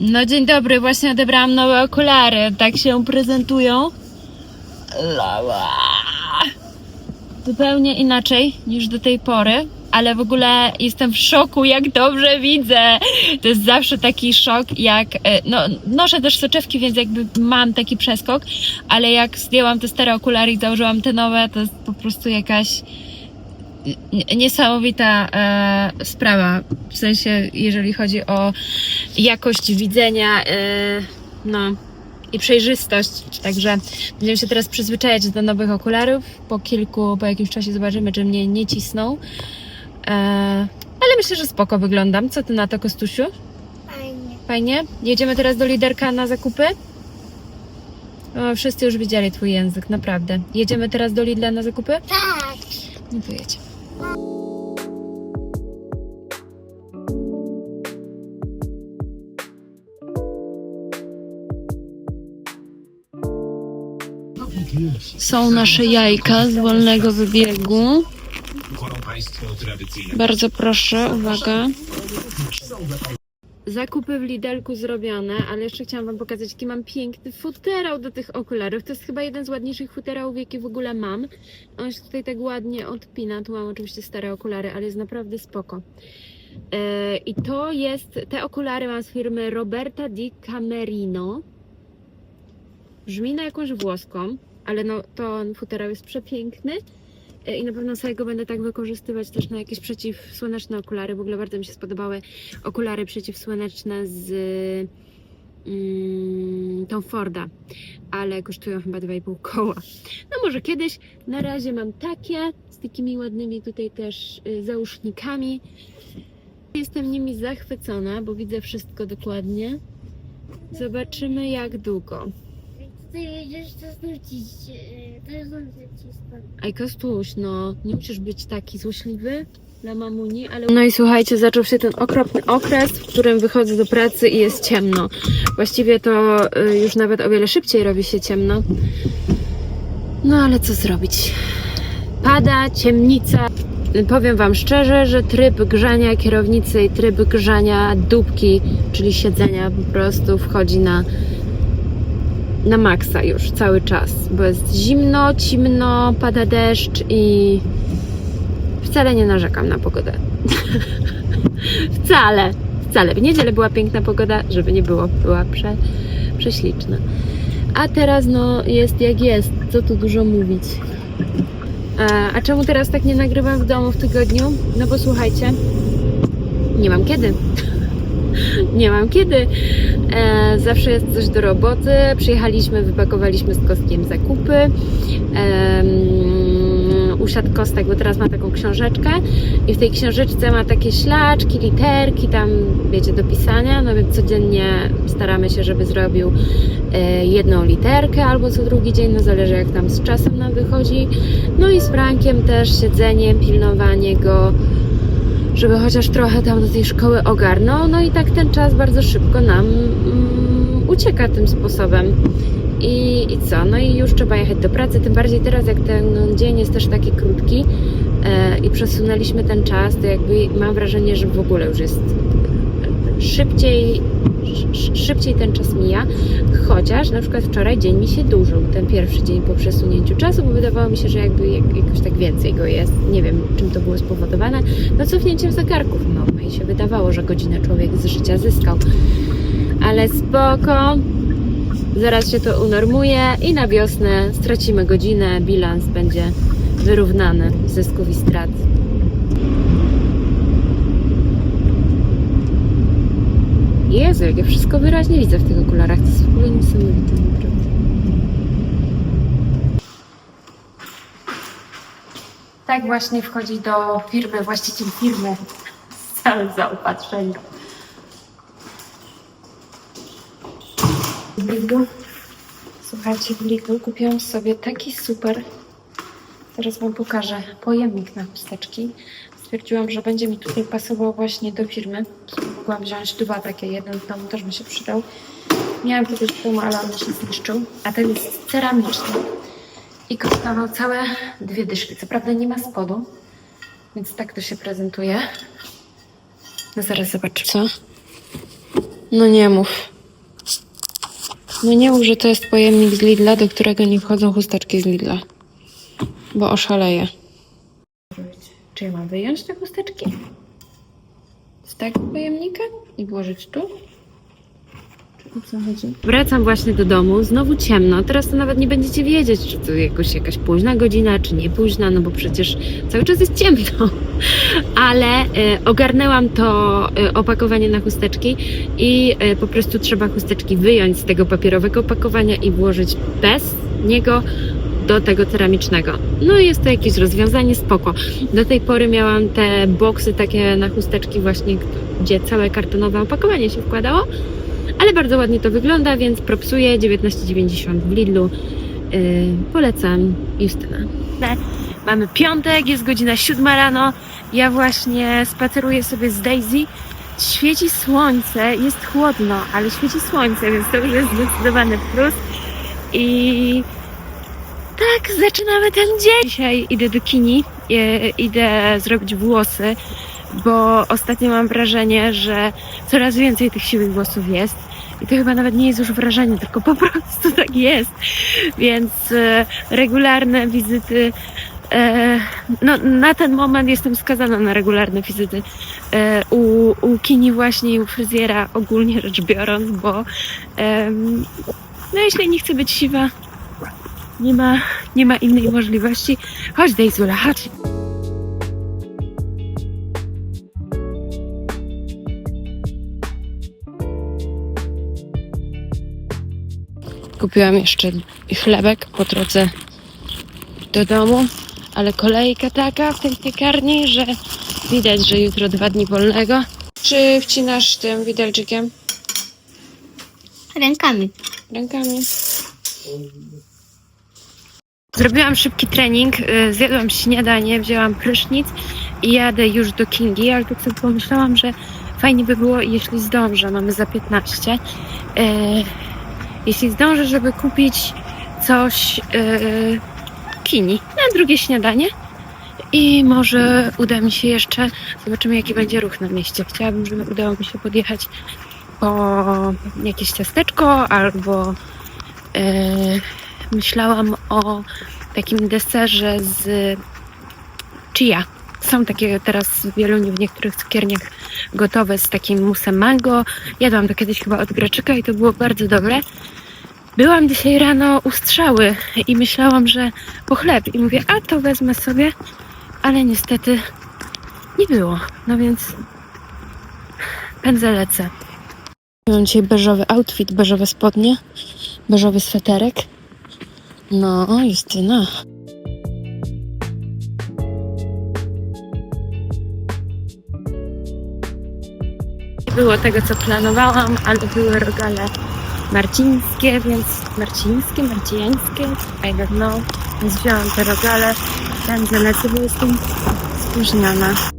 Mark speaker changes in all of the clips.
Speaker 1: No dzień dobry, właśnie odebrałam nowe okulary. Tak się prezentują. Zupełnie inaczej niż do tej pory, ale w ogóle jestem w szoku, jak dobrze widzę. To jest zawsze taki szok, jak. e, No, noszę też soczewki, więc jakby mam taki przeskok, ale jak zdjęłam te stare okulary i założyłam te nowe, to jest po prostu jakaś niesamowita e, sprawa. W sensie, jeżeli chodzi o jakość widzenia, e, no i przejrzystość. Także będziemy się teraz przyzwyczajać do nowych okularów. Po kilku, po jakimś czasie zobaczymy, czy mnie nie cisną. E, ale myślę, że spoko wyglądam. Co ty na to, Kostusiu?
Speaker 2: Fajnie.
Speaker 1: Fajnie? Jedziemy teraz do liderka na zakupy? O, wszyscy już widzieli twój język, naprawdę. Jedziemy teraz do Lidla na zakupy?
Speaker 2: Tak.
Speaker 1: No to jedź. Są nasze jajka z wolnego wybiegu. Bardzo proszę, uwaga. Zakupy w Lidelku zrobione, ale jeszcze chciałam Wam pokazać, jaki mam piękny futerał do tych okularów. To jest chyba jeden z ładniejszych futerałów, jakie w ogóle mam. On się tutaj tak ładnie odpina. Tu mam oczywiście stare okulary, ale jest naprawdę spoko. E, I to jest, te okulary mam z firmy Roberta Di Camerino. Brzmi na jakąś włoską, ale no to futerał jest przepiękny. E, I na pewno sobie go będę tak wykorzystywać też na jakieś przeciwsłoneczne okulary. W ogóle bardzo mi się spodobały okulary przeciwsłoneczne z mm, Tom Forda, ale kosztują chyba 2,5 koła. No może kiedyś. Na razie mam takie z takimi ładnymi tutaj też y, załóżnikami. Jestem nimi zachwycona, bo widzę wszystko dokładnie. Zobaczymy jak długo.
Speaker 2: Ty jedziesz to zwrócić. e, To zwrócić
Speaker 1: Aj Kostuś, no nie musisz być taki złośliwy dla mamuni, ale... No i słuchajcie, zaczął się ten okropny okres, w którym wychodzę do pracy i jest ciemno. Właściwie to y, już nawet o wiele szybciej robi się ciemno. No ale co zrobić? Pada, ciemnica. Powiem Wam szczerze, że tryb grzania kierownicy i tryb grzania dupki, czyli siedzenia po prostu wchodzi na na maksa już cały czas, bo jest zimno, cimno, pada deszcz i wcale nie narzekam na pogodę. wcale, wcale. W niedzielę była piękna pogoda, żeby nie było, była prze, prześliczna. A teraz no jest jak jest, co tu dużo mówić. A, a czemu teraz tak nie nagrywam w domu w tygodniu? No bo słuchajcie, nie mam kiedy. Nie mam kiedy. E, zawsze jest coś do roboty. Przyjechaliśmy, wypakowaliśmy z Kostkiem zakupy. Em, usiadł Kostek, bo teraz ma taką książeczkę i w tej książeczce ma takie ślaczki, literki, tam wiecie, do pisania, no więc codziennie staramy się, żeby zrobił e, jedną literkę albo co drugi dzień, no zależy jak tam z czasem nam wychodzi. No i z Frankiem też siedzenie, pilnowanie go, żeby chociaż trochę tam do tej szkoły ogarnął. No i tak ten czas bardzo szybko nam mm, ucieka tym sposobem. I, I co? No i już trzeba jechać do pracy, tym bardziej teraz, jak ten dzień jest też taki krótki e, i przesunęliśmy ten czas, to jakby mam wrażenie, że w ogóle już jest szybciej, sz, szybciej ten czas mija, chociaż na przykład wczoraj dzień mi się dłużył, ten pierwszy dzień po przesunięciu czasu, bo wydawało mi się, że jakby jak, jakoś tak więcej go jest, nie wiem czym to było spowodowane, no cofnięciem zegarków, no, no i się wydawało, że godzinę człowiek z życia zyskał, ale spoko, zaraz się to unormuje i na wiosnę stracimy godzinę, bilans będzie wyrównany zysków i strat. Jezu, jak ja wszystko wyraźnie widzę w tych okularach. To jest w ogóle niesamowite, naprawdę. Tak właśnie wchodzi do firmy, właściciel firmy z całym zaopatrzeniem. W Lidlu, słuchajcie, w Lidlu kupiłam sobie taki super, zaraz Wam pokażę, pojemnik na chusteczki. Stwierdziłam, że będzie mi tutaj pasował właśnie do firmy. Mogłam wziąć dwa takie, jeden w domu też by się przydał. Miałam kiedyś w ale on się zniszczył. A ten jest ceramiczny i kosztował całe dwie dyszki. Co prawda nie ma spodu, więc tak to się prezentuje. No zaraz zobaczymy. Co? No nie mów. No nie mów, że to jest pojemnik z Lidla, do którego nie wchodzą chusteczki z Lidla. Bo oszaleję. Czy ja mam wyjąć te chusteczki? Z tego pojemnika i włożyć tu? Wracam właśnie do domu, znowu ciemno. Teraz to nawet nie będziecie wiedzieć, czy to jakoś jakaś późna godzina, czy nie późna, no bo przecież cały czas jest ciemno. Ale e, ogarnęłam to e, opakowanie na chusteczki i e, po prostu trzeba chusteczki wyjąć z tego papierowego opakowania i włożyć bez niego do tego ceramicznego. No jest to jakieś rozwiązanie, spoko. Do tej pory miałam te boksy takie na chusteczki właśnie, gdzie całe kartonowe opakowanie się wkładało, ale bardzo ładnie to wygląda, więc propsuję 19,90 w Lidlu. Yy, polecam Justyna. Mamy piątek, jest godzina siódma rano. Ja właśnie spaceruję sobie z Daisy. Świeci słońce, jest chłodno, ale świeci słońce, więc to już jest zdecydowany plus. I tak, zaczynamy ten dzień. Dzisiaj idę do kini, e, idę zrobić włosy, bo ostatnio mam wrażenie, że coraz więcej tych siwych włosów jest. I to chyba nawet nie jest już wrażenie, tylko po prostu tak jest. Więc e, regularne wizyty. E, no, na ten moment jestem skazana na regularne wizyty u, u kini właśnie i u fryzjera ogólnie rzecz biorąc, bo no jeśli nie chcę być siwa, nie ma, nie ma innej możliwości. Chodź Dejzula, chodź. Kupiłam jeszcze chlebek po drodze do domu, ale kolejka taka w tej piekarni, że widać, że jutro dwa dni wolnego. Czy wcinasz tym widelczykiem?
Speaker 2: Rękami.
Speaker 1: Rękami. Zrobiłam szybki trening, y, zjadłam śniadanie, wzięłam prysznic i jadę już do Kingi, ale tak sobie pomyślałam, że fajnie by było, jeśli zdążę, mamy za 15, y, jeśli zdążę, żeby kupić coś y, Kini na drugie śniadanie i może uda mi się jeszcze, zobaczymy jaki będzie ruch na mieście. Chciałabym, żeby udało mi się podjechać po jakieś ciasteczko albo myślałam o takim deserze z chia. Są takie teraz w Wieluniu w niektórych cukierniach gotowe z takim musem mango. Jadłam to kiedyś chyba od Graczyka i to było bardzo dobre. Byłam dzisiaj rano u strzały i myślałam, że po chleb i mówię, a to wezmę sobie, ale niestety nie było. No więc pędzę lecę. Mam dzisiaj beżowy outfit, beżowe spodnie, beżowy sweterek. No, Justyna. Nie było tego, co planowałam, ale były rogale marcińskie, więc marcińskie, marciańskie, I don't know. Więc wzięłam te rogale, pędzę lecę, bo jestem spóźniona.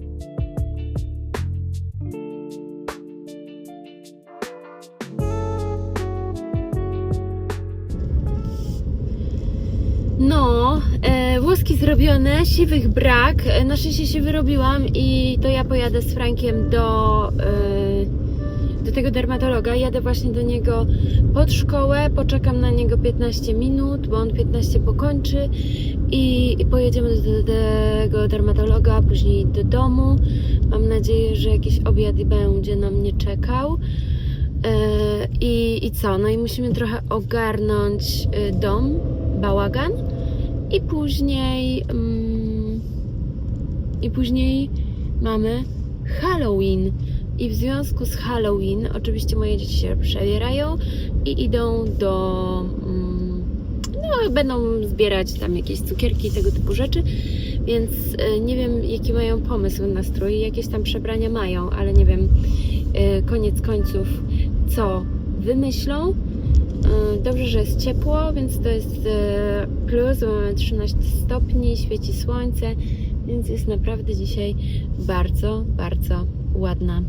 Speaker 1: Zrobione, siwych brak. Na szczęście się wyrobiłam i to ja pojadę z Frankiem do, e, do tego dermatologa. Jadę właśnie do niego pod szkołę, poczekam na niego 15 minut, bo on 15 pokończy i, pojedziemy do, tego dermatologa, później do domu. Mam nadzieję, że jakiś obiad będzie na mnie czekał. E, I, I co? No i musimy trochę ogarnąć e, dom, bałagan i później mm, i później mamy Halloween. I w związku z Halloween oczywiście moje dzieci się przebierają i idą do mm, no będą zbierać tam jakieś cukierki i tego typu rzeczy. Więc e, nie wiem jaki mają pomysł na strój jakieś tam przebrania mają ale nie wiem e, koniec końców co wymyślą Dobrze, że jest ciepło, więc to jest e, plus, mamy 13 stopni, świeci słońce, więc jest naprawdę dzisiaj bardzo, bardzo ładna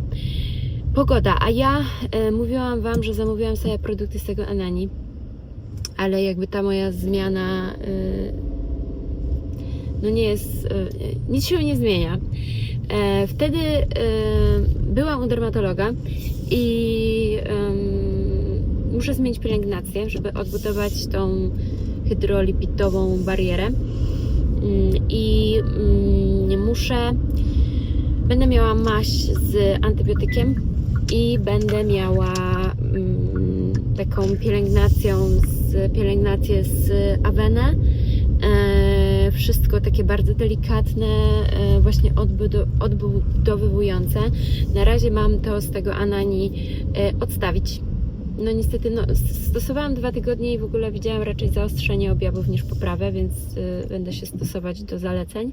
Speaker 1: pogoda. A ja e, mówiłam Wam, że zamówiłam sobie produkty z tego Anani, ale jakby ta moja zmiana no nie jest, nic się nie zmienia. E, Wtedy byłam u dermatologa i muszę zmienić pielęgnację, żeby odbudować tą hydrolipidową barierę. Mm, I mm, muszę, będę miała maść z antybiotykiem i będę miała mm, taką pielęgnacją z pielęgnację z Avenę. E, wszystko takie bardzo delikatne, e, właśnie odbudo- odbudowywujące. Na razie mam to z tego Anani e, odstawić. No niestety no, stosowałam dwa tygodnie i w ogóle widziałam raczej zaostrzenie objawów niż poprawę, więc e, będę się stosować do zaleceń.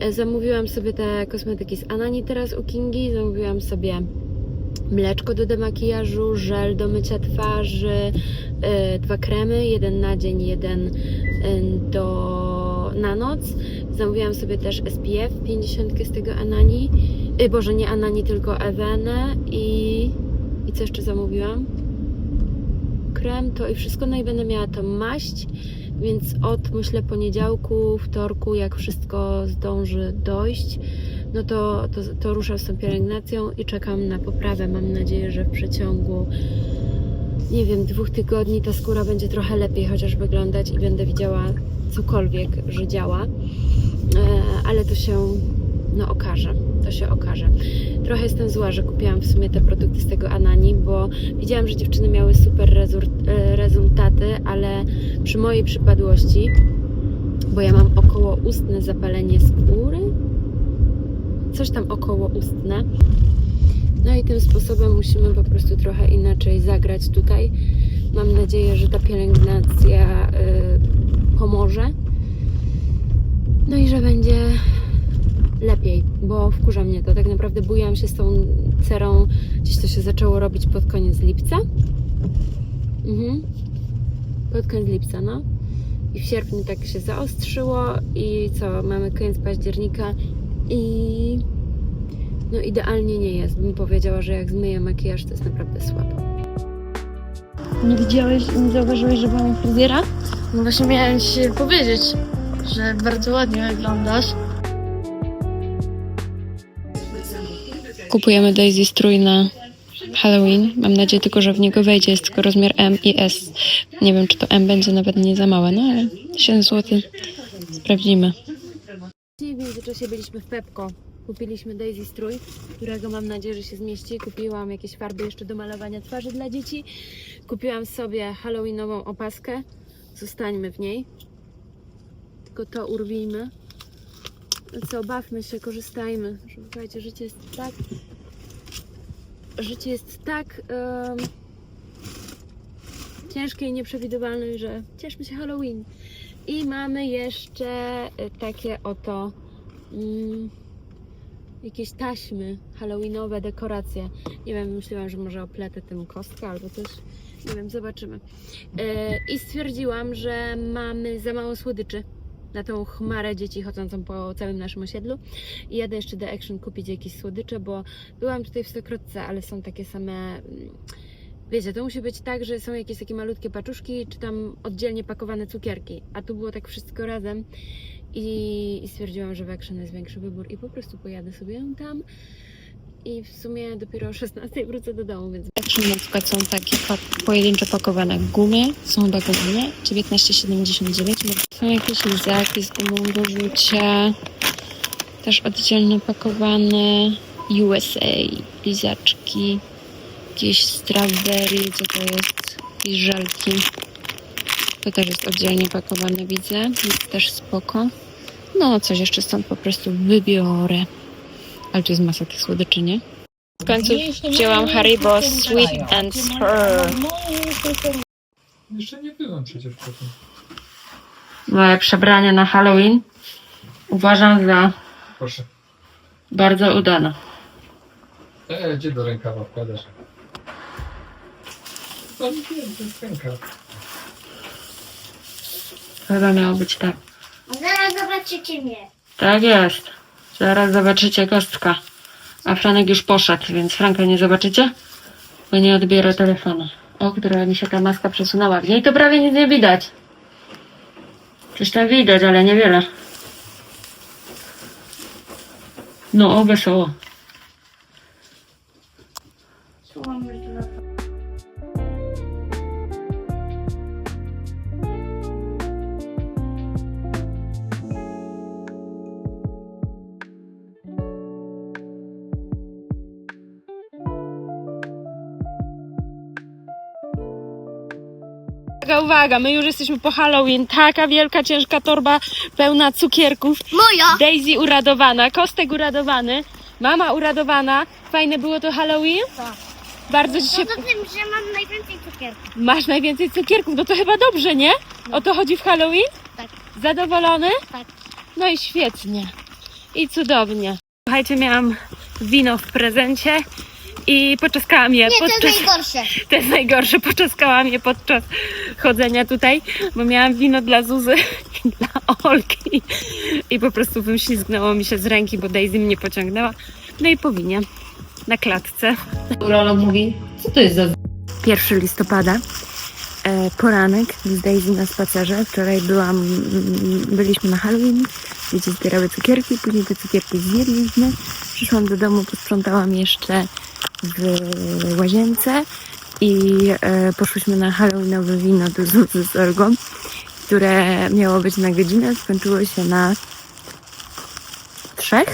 Speaker 1: E, Zamówiłam sobie te kosmetyki z Anani teraz u Kingi, zamówiłam sobie mleczko do demakijażu, żel do mycia twarzy, e, dwa kremy, jeden na dzień, jeden e, do, na noc. Zamówiłam sobie też SPF 50 z tego Anani, e, Boże nie Anani, tylko Ewenę i, i co jeszcze zamówiłam? Krem to i wszystko, no i będę miała tą maść, więc od myślę poniedziałku, wtorku, jak wszystko zdąży dojść, no to, to, to ruszam z tą pielęgnacją i czekam na poprawę. Mam nadzieję, że w przeciągu nie wiem, dwóch tygodni ta skóra będzie trochę lepiej chociaż wyglądać i będę widziała cokolwiek, że działa. E, ale to się no okaże, to się okaże. Trochę jestem zła, że kupiłam w sumie te produkty z tego Anani, bo widziałam, że dziewczyny miały super e, rezultaty, ale przy mojej przypadłości, bo ja mam około ustne zapalenie skóry, coś tam około ustne. No i tym sposobem musimy po prostu trochę inaczej zagrać tutaj. Mam nadzieję, że ta pielęgnacja y, pomoże. No i że będzie lepiej, bo wkurza mnie to. Tak naprawdę bujałam się z tą cerą, gdzieś to się zaczęło robić pod koniec lipca. Mhm. Pod koniec lipca, no. I w sierpniu tak się zaostrzyło i co, mamy koniec października i no idealnie nie jest. Bym powiedziała, że jak zmyję makijaż, to jest naprawdę słabo.
Speaker 3: Nie widziałeś, nie zauważyłeś, że mam fryzjera? No właśnie miałem ci powiedzieć, że bardzo ładnie wyglądasz.
Speaker 1: Kupujemy Daisy strój na Halloween. Mam nadzieję tylko, że w niego wejdzie. Jest tylko rozmiar M i S. Nie wiem, czy to M będzie nawet nie za małe, no ale 7 zł. Sprawdzimy. W międzyczasie byliśmy w Pepko. Kupiliśmy Daisy strój, którego mam nadzieję, że się zmieści. Kupiłam jakieś farby jeszcze do malowania twarzy dla dzieci. Kupiłam sobie halloweenową opaskę. Zostańmy w niej. Tylko to urwijmy. Co, bawmy się, korzystajmy. Słuchajcie, życie jest tak... Życie jest tak em, ciężkie i nieprzewidywalne, że cieszmy się Halloween. I mamy jeszcze y, takie oto mm, jakieś taśmy halloweenowe, dekoracje. Nie wiem, myślałam, że może opletę tym kostkę albo coś. Nie wiem, zobaczymy. E, I stwierdziłam, że mamy za mało słodyczy na tą chmarę dzieci chodzącą po całym naszym osiedlu. I jadę jeszcze do Action kupić jakieś słodycze, bo byłam tutaj w Stokrotce, ale są takie same... mm, Wiecie, to musi być tak, że są jakieś takie malutkie paczuszki, czy tam oddzielnie pakowane cukierki. A tu było tak wszystko razem. I, i stwierdziłam, że w Action jest większy wybór i po prostu pojadę sobie tam. I w sumie dopiero o 16 wrócę do domu, więc... Action na przykład są takie pojedyncze pakowane gumy, są gumy, 19,79. Są jakieś lizaki z gumą do rzucia, też oddzielnie pakowane USA, lizaczki, jakieś strawberry, co to jest, jakieś żelki. To też jest oddzielnie pakowane, widzę, jest też spoko. No, coś jeszcze stąd po prostu wybiorę. Ale tu jest masa tych słodyczy, nie? W końcu wzięłam Haribo Sweet and Sour.
Speaker 4: Jeszcze nie byłem przecież po tym.
Speaker 1: Moje przebranie na Halloween uważam za
Speaker 4: Proszę.
Speaker 1: bardzo udane.
Speaker 4: E, gdzie do rękawa wkładasz? To nie wiem, to jest rękaw.
Speaker 1: Chyba miało być tak.
Speaker 2: Zaraz zobaczycie mnie.
Speaker 1: Tak jest. Zaraz zobaczycie kostka. A Franek już poszedł, więc Franka nie zobaczycie, bo nie odbiera telefonu. O, która mi się ta maska przesunęła. W niej to prawie nic nie widać. Coś tam widać, ale niewiele. No, o, wesoło. Uwaga, my już jesteśmy po Halloween. Taka wielka, ciężka torba pełna cukierków.
Speaker 2: Moja!
Speaker 1: Daisy uradowana, Kostek uradowany, mama uradowana. Fajne było to Halloween?
Speaker 2: Tak.
Speaker 1: Bardzo ci się...
Speaker 2: Poza tym, że mam najwięcej cukierków.
Speaker 1: Masz najwięcej cukierków, no to chyba dobrze, nie? O to chodzi w Halloween?
Speaker 2: Tak.
Speaker 1: Zadowolony?
Speaker 2: Tak.
Speaker 1: No i świetnie. I cudownie. Słuchajcie, miałam wino w prezencie i poczaskałam je
Speaker 2: Nie, to
Speaker 1: podczas...
Speaker 2: jest najgorsze.
Speaker 1: To jest najgorsze, poczaskałam je podczas chodzenia tutaj, bo miałam wino dla Zuzy i dla Olki i po prostu wyślizgnęło mi się z ręki, bo Daisy mnie pociągnęła. No i po winie na klatce. Lolo mówi, co to jest za... 1 listopada, e, poranek z Daisy na spacerze. Wczoraj byłam, byliśmy na Halloween, dzieci zbierały cukierki, później te cukierki zjedliśmy. Przyszłam do domu, posprzątałam jeszcze w łazience i e, poszłyśmy na halloweenowe wino do Zuzy z Olgą, które miało być na godzinę, skończyło się na trzech.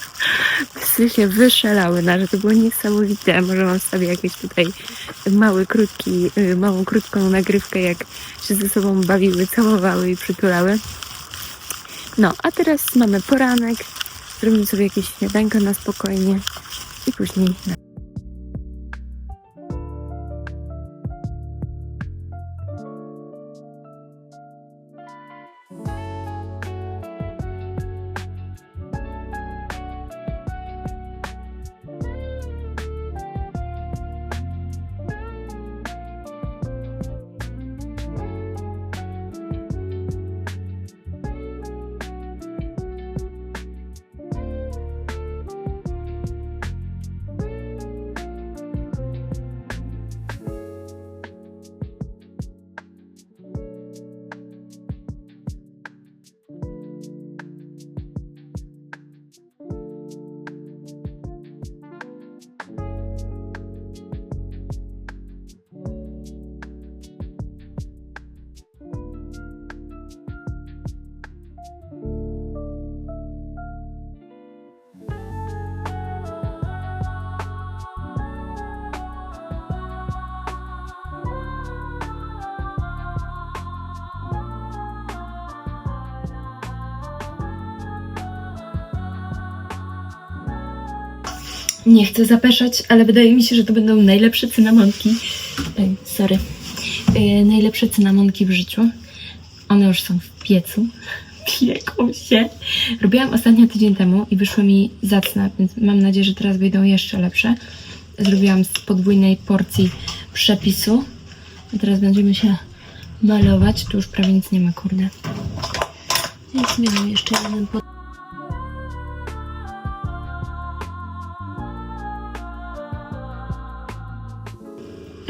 Speaker 1: Psy się wyszalały, na że to było niesamowite. Może mam sobie jakiś tutaj mały, krótki, y, małą, krótką nagrywkę, jak się ze sobą bawiły, całowały i przytulały. No, a teraz mamy poranek, zrobimy sobie jakieś śniadanko na spokojnie i później Nie chcę zapeszać, ale wydaje mi się, że to będą najlepsze cynamonki. Ej, sorry. E, najlepsze cynamonki w życiu. One już są w piecu. Pieką się. Robiłam ostatnio tydzień temu i wyszły mi zacne, więc mam nadzieję, że teraz wyjdą jeszcze lepsze. Zrobiłam z podwójnej porcji przepisu. A teraz będziemy się malować. Tu już prawie nic nie ma, kurde. Więc miałam jeszcze jeden pod...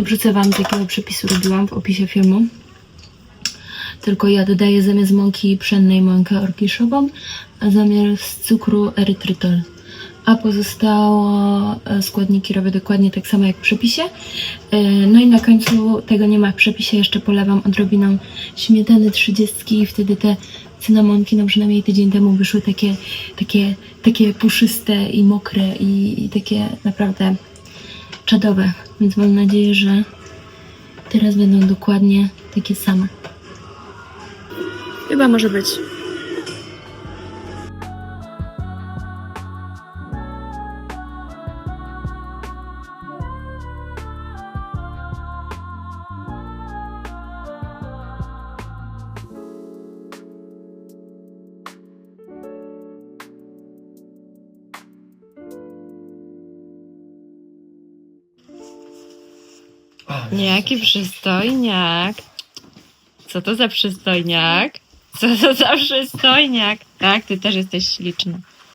Speaker 1: Wrzucę Wam, z jakiego przepisu robiłam w opisie filmu. Tylko ja dodaję zamiast mąki pszennej mąkę orkiszową, a zamiast cukru erytrytol. A pozostałe e, składniki robię dokładnie tak samo jak w przepisie. E, No i na końcu tego nie ma w przepisie, jeszcze polewam odrobiną śmietany 30 i wtedy te cynamonki, no przynajmniej tydzień temu wyszły takie, takie, takie puszyste i mokre i, i takie naprawdę czadowe, więc mam nadzieję, że teraz będą dokładnie takie same. Chyba może być. Jaki przystojniak. Co to za przystojniak? Co to za przystojniak? Tak, ty też jesteś śliczny.